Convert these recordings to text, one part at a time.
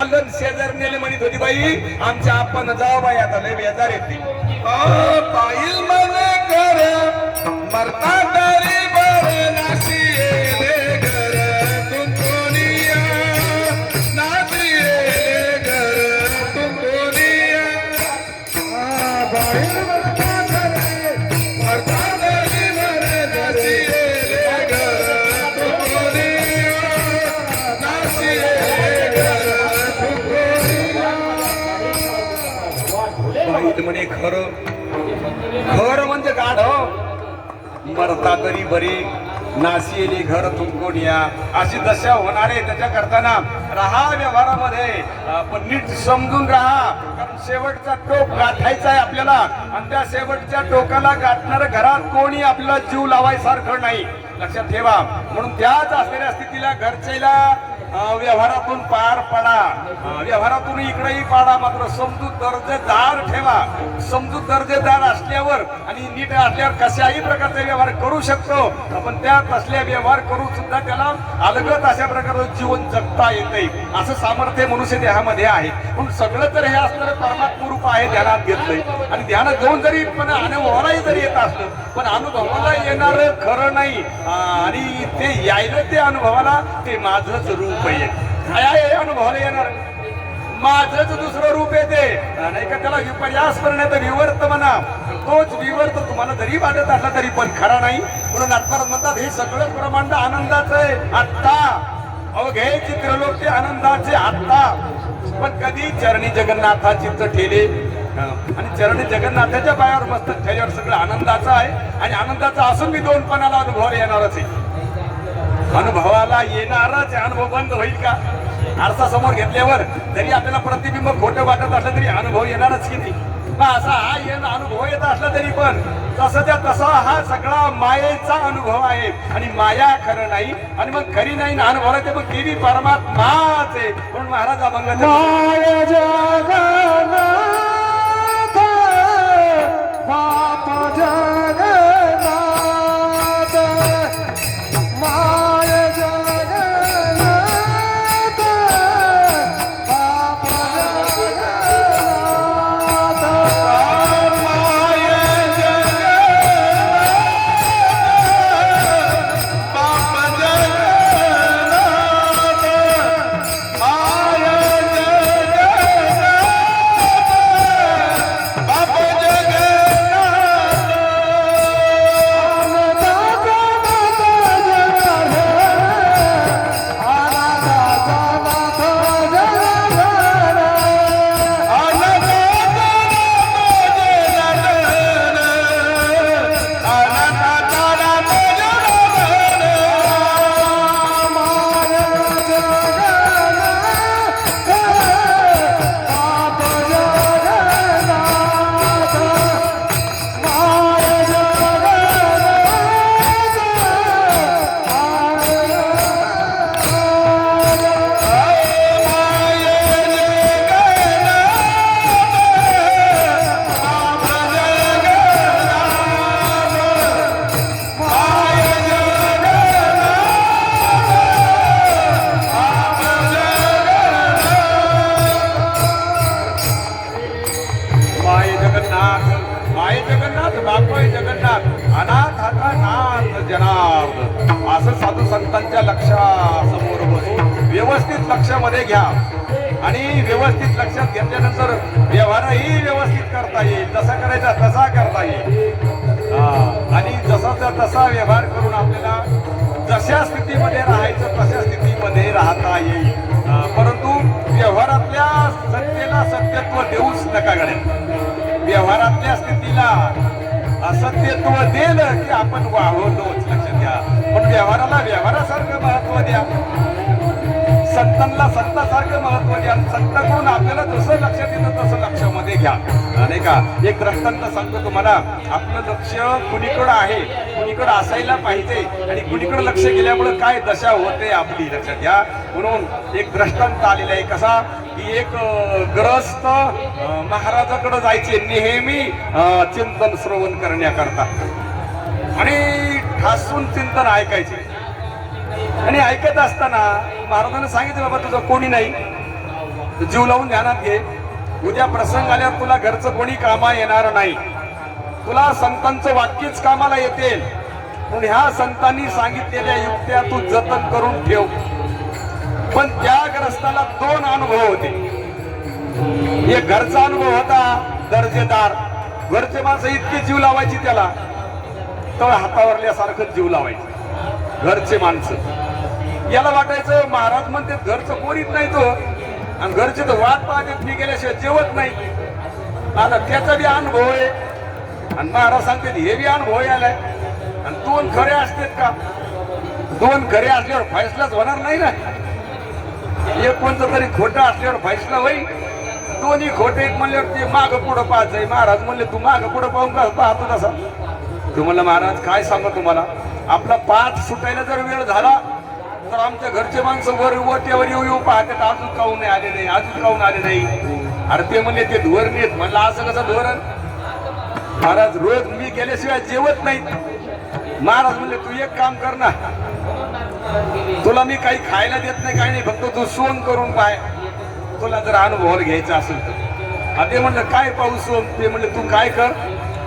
आंगण शेजार नेले म्हणत होती बाई. आमच्या आपण जाऊ बाई आता लय बेजार येते. पाहिल मन कर मरता तरी बर नाशी घर तुम कोणिया नाशी घर तुम कोणिया पाहिल म्हणे खरं खरं म्हणजे गाढ हो. मरता तरी बरी नाशियली घर तुमकोनिया अशी दशा होणार आहे. त्याच्या करताना राहा व्यवहारामध्ये. पण नीट समजून राहा. कारण शेवटचा टोक गाठायचा आहे आपल्याला. आणि त्या शेवटच्या टोकाला गाठणार घरात कोणी आपल्याला जीव लावायसारखं नाही. लक्षात ठेवा. म्हणून त्याच असलेल्या स्थितीला घरच्याला व्यवहारातून पार पडा. व्यवहारातून इकडेही पाडा मात्र. समजूत दर्जेदार ठेवा. समजूत दर्जेदार असल्यावर आणि नीट असल्यावर कशाही प्रकारचे व्यवहार करू शकतो. आपण त्यात असल्या व्यवहार करून सुद्धा त्याला अलगत अशा प्रकारचं जीवन जगता येते असं सामर्थ्य मनुष्य देहामध्ये आहे. पण सगळं तर हे असणारं परमात्म रूप आहे ध्यानात घेतलंय. आणि ध्यानात घेऊन जरी पण अनुभवालाही जरी येत असलं पण अनुभवाला येणार खरं नाही. आणि ते यायला ते अनुभवाला ते माझंच रूप. आहे हे अनुभवाला येणार. माझंच दुसरं रूप येते. नाही का त्याला विपर्यास करण्यात विवर्त म्हणा. तोच विवर्त तुम्हाला जरी वाटत असला तरी पण खरा नाही. म्हणून आत्मारात म्हणतात हे सगळं ब्रह्मांड आनंदाचं आहे. आत्ता. अवघे चित्रलोक ते आनंदाचे आत्ता. पण कधी चरणी जगन्नाथाची ठेले. आणि चरणी जगन्नाथाच्या पायावर मस्त ठेल्यावर सगळं आनंदाचं आहे. आणि आनंदाचा असून मी दोन पणाला अनुभव येणारच आहे. अनुभवाला येणारच अनुभव बंद होईल का? आरसा समोर घेतल्यावर जरी आपल्याला प्रतिबिंब खोटं वाटत असलं तरी अनुभव येणारच की नाही? मग असा हा येण अनुभव येत असला तरी पण तसं त्या तसा हा सगळा मायेचा अनुभव आहे. आणि माया खरं नाही आणि मग खरी नाही ना अनुभव ते मग देवी परमात्माच आहे. म्हणून महाराज अभंगाच्या लक्षामध्ये घ्या. आणि व्यवस्थित लक्षात घेतल्यानंतर व्यवहारही व्यवस्थित करता येईल. जसा करायचा तसा करता येईल. आणि जसाचा तसा व्यवहार करून आपल्याला जशा स्थितीमध्ये राहायचं तशा स्थितीमध्ये राहता येईल. परंतु व्यवहारातल्या सत्तेला सत्यत्व देऊच नका गड्या. व्यवहारातल्या स्थितीला असत्यत्व दिलं की आपण वाहवतोच लक्षात घ्या. पण व्यवहाराला व्यवहारासारखं महत्त्व द्या. संतांना संतासारखं महत्त्व द्या. आणि संतांकडून आपल्याला जसं लक्षात येतं तसं लक्षामध्ये घ्या. नाही का? एक दृष्टांत सांगतो तुम्हाला आपलं लक्ष कुणीकडं आहे कुणीकडं असायला पाहिजे आणि कुणीकडं लक्ष गेल्यामुळे काय दशा होते आपली लक्षात घ्या. म्हणून एक दृष्टांत आलेला आहे कसा की एक ग्रस्त महाराजाकडे जायचे नेहमी चिंतन श्रवण करण्याकरता. आणि ठासून चिंतन ऐकायचे. आणि ऐकत असताना महाराजांना सांगितलं बाबा तुझं कोणी नाही? जीव लावून ध्यानात घे. उद्या प्रसंग आल्यावर तुला घरचं कोणी कामा येणार नाही. तुला संतांचं वाक्यच कामाला येतील. पण ह्या संतांनी सांगितलेल्या युक्त्या तू जतन करून ठेव. पण त्या ग्रस्ताला दोन अनुभव होते. एक घरचा अनुभव होता दर्जेदार. घरचे माणसं इतके जीव लावायची त्याला. तळ हातावरल्यासारखं जीव लावायचे. घरचे माणसं. याला वाटायचं महाराज म्हणते घरचं कोणीच नाही तो आणि घरचे तर वाट पाहते मी गेल्याशिवाय जेवत नाही. आता त्याचा बी अनुभव आहे. आणि महाराज सांगते हे बी अनुभव आलाय आणि दोन खरे असतात का? दोन खरे असल्यावर फैसलाच होणार नाही ना. एक कोणतं तरी खोटं असल्यावर फैसला होईल. दोन्ही खोटे एक म्हणल्यावर ते माग पुढं पाहायचंय. महाराज म्हणले तू माग पुढं पाहून का पाहतो तसा? तू म्हणलं महाराज काय सांगा तुम्हाला? आपला पाठ सुटायला जर वेळ झाला तर आमच्या घरचे माणसं वर वट्यावर येऊ येऊ पाहतात. अजून काहून नाही आले नाही अजून काहून आले नाही. अरे ते म्हणले ते धोरण येत म्हणलं असं कसं धोरण महाराज रोज मी गेल्याशिवाय जेवत नाही महाराज म्हणले तू एक काम कर ना. तुला मी काही खायला देत नाही काही नाही फक्त तू सोन करून पाय. तुला जर अनुभवाला घ्यायचा असेल तर. ते म्हणलं काय पाहू सोन? ते म्हणलं तू काय कर?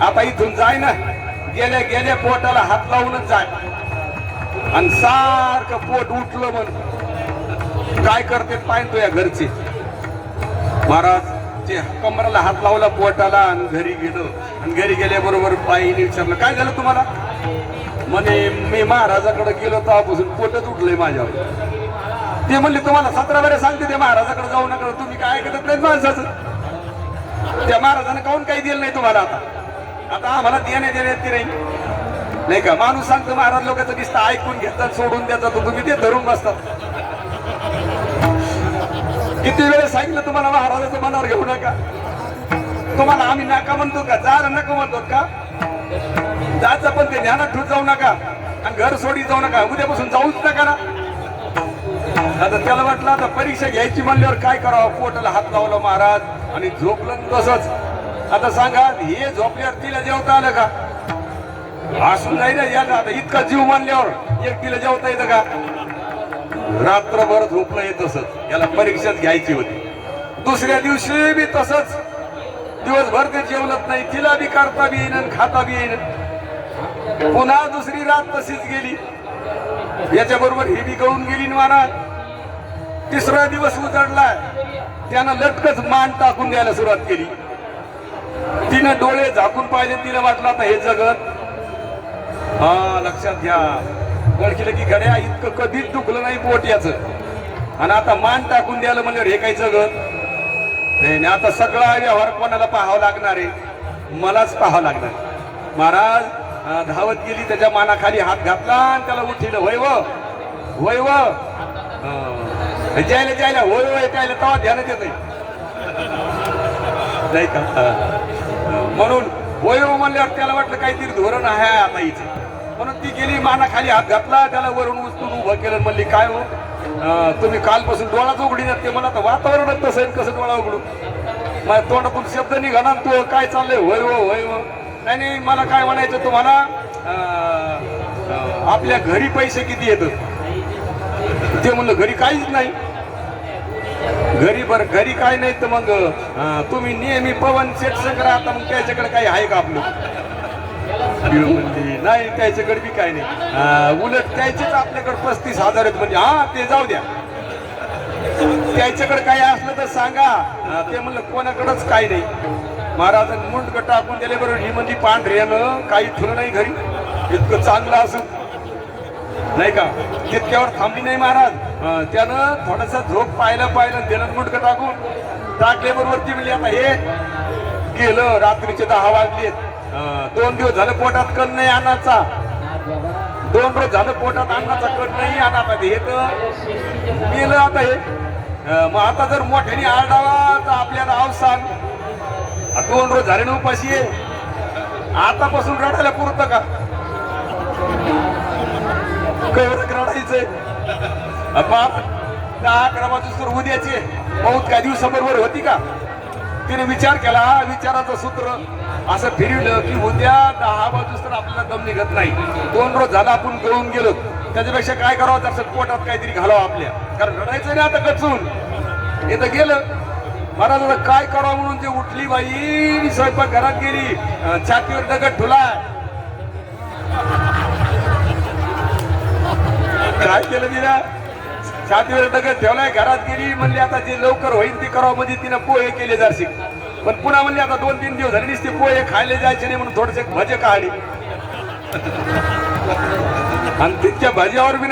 आता इथून जाय ना. गेल्या गेल्या पोटाला हात लावूनच जाय. आणि सारखं पोट उठलं म्हण. काय करते पाय तो या घरचे. महाराज ते कमराला हात लावला पोटाला आणि घरी गेलो. आणि घरी गेल्याबरोबर पायीने विचारलं काय झालं तुम्हाला? म्हणे मी महाराजाकडे गेलो तेव्हापासून पोटच उठलंय माझ्यावर. ते म्हणले तुम्हाला सतरा वेळा सांगते ते महाराजाकडे जाऊ नका. तुम्ही काय ऐकत नाही माणसाचं. त्या महाराजानं काहून काही दिलं नाही तुम्हाला आता? आता आम्हाला देणे देण्यात ते नाही नाही का? माणूस सांगतो महाराज लोकांचं दिसतं ऐकून घेतात सोडून द्याचा तुम्ही ते धरून बसतात किती वेळेस सांगितलं तुम्हाला महाराजाचं मनावर घेऊ नका. तुम्हाला आम्ही नका म्हणतो का? जा नका म्हणतो का? जायचं पण ते ज्ञानात ठेवून जाऊ नका. आणि घर सोडी जाऊ नका. उद्यापासून जाऊच नका ना. आता त्याला वाटलं आता परीक्षा घ्यायची म्हणल्यावर काय करावं? पोटाला हात लावला महाराज. आणि झोपलं तसंच. आता सांगा हे झोपल्यावर तिला जेवता आलं का? असून नाही ना या आता इतका जीव मानल्यावर एक तिला जेवता येतं का? रात्रभर झोपलं येत तसंच. याला परीक्षाच घ्यायची होती. दुसऱ्या दिवशी बी तसंच. दिवसभर ते जेवलत नाही. तिला बी करता बी येईन आणि खाता बी येईन. पुन्हा दुसरी रात तशीच गेली. याच्या बरोबर ही बी गळून गेली न महाराज तिसरा दिवस उजडला. त्यानं लटकच मान टाकून द्यायला सुरुवात केली. तिनं डोळे झाकून पाहिले तिला वाटलं आता हे जगत हा लक्षात घ्या. गडकीला की गड्या इतकं कधीच दुखलं नाही पोट याचं. आणि आता मान टाकून द्यायला म्हणल्यावर हे काय जगत नाही आता सगळा व्यवहार कोणाला पाहावं लागणार आहे? मलाच पाहावं लागणार. महाराज धावत गेली त्याच्या मानाखाली हात घातला आणि त्याला उठिलं. वय व वय व जायला जायला होय होय त्याला तेव्हा ध्यानात येत नाही. का? म्हणून होय म्हणल्यावर त्याला वाटलं काहीतरी धोरण आहे आता इथे. म्हणून ती गेली मानाखाली हात घातला त्याला वरून उचलून उभं केलं म्हणली काय हो? तुम्ही कालपासून डोळाच उघडीनत ते मला तर वातावरणच तसं आहे, कसं डोळा उघडू? माझ्या तोंडातून शब्द निघाला तो काय चाललंय? होय हो होय हो. नाही नाही मला काय म्हणायचं तुम्हाला आपल्या घरी पैसे किती येतात? ते म्हणलं घरी काहीच नाही. घरी बर घरी काय नाही तर मग तुम्ही नेहमी पवन सेट संग राहता मग त्याच्याकडे काही आहे का आपलं? म्हणली, नाही त्याच्याकडे बी काय नाही. उलट त्याचेच आपल्याकडे पस्तीस हजार आहेत म्हणजे हा ते जाऊ द्या. त्याच्याकडे काही असलं तर सांगा. ते म्हणलं कोणाकडंच काय नाही. महाराजांनी मुंडक टाकून दिले बरोबर ही म्हणजे पांढऱ्यानं काही ठुलं नाही घरी. इतकं चांगलं असं नाही का? तितक्यावर थांबली नाही महाराज. त्यानं थोडासा झोप पाहिलं पाहिलं त्यानं मुंडक टाकून टाकले बरोबर ती म्हणली आता हे गेलं रात्रीचे दहा वाजलेत. दोन दिवस झालं पोटात कण नाही अन्नाचा. दोन रोज झालं पोटात अन्नाचा कण नाही अन्नाचा हे तर गेलं आता हे. मग आता जर मोठ्याने आरडावा तर आपल्याला आव सांग दोन रोज झाले ना उपाशी आहे. आतापासून रडायला पुरतं का? कवरक रडायचंय बाप दहा अकरा वाजूस तर उद्याचे बहुत काही दिवसाबरोबर होती का? तिने विचार केला हा विचाराचं सूत्र असं फिरवलं की उद्या दहा बाजूस तर आपल्याला दम निघत नाही. दोन रोज झाला आपण गळून गेलो. त्याच्यापेक्षा काय करावं? तर पोटात काहीतरी घालावं आपल्या. कारण रडायचं नाही आता कचून इथं गेलं. महाराज काय करावं म्हणून ते उठली बाई? स्वयंपाक घरात गेली. छातीवर दगड ठुला. काय केलं तिला छातीवर दगड ठेवलाय घरात गेली म्हणली आता जे लवकर होईल ते करावं म्हणजे तिनं पोहे केले जारशी. पण पुन्हा म्हणले आता दोन तीन दिवस झाले नुसते पोहे खायला जायचे नाही म्हणून थोडेसे भजे काढली. आणि तिच्या भज्यावर बी नाही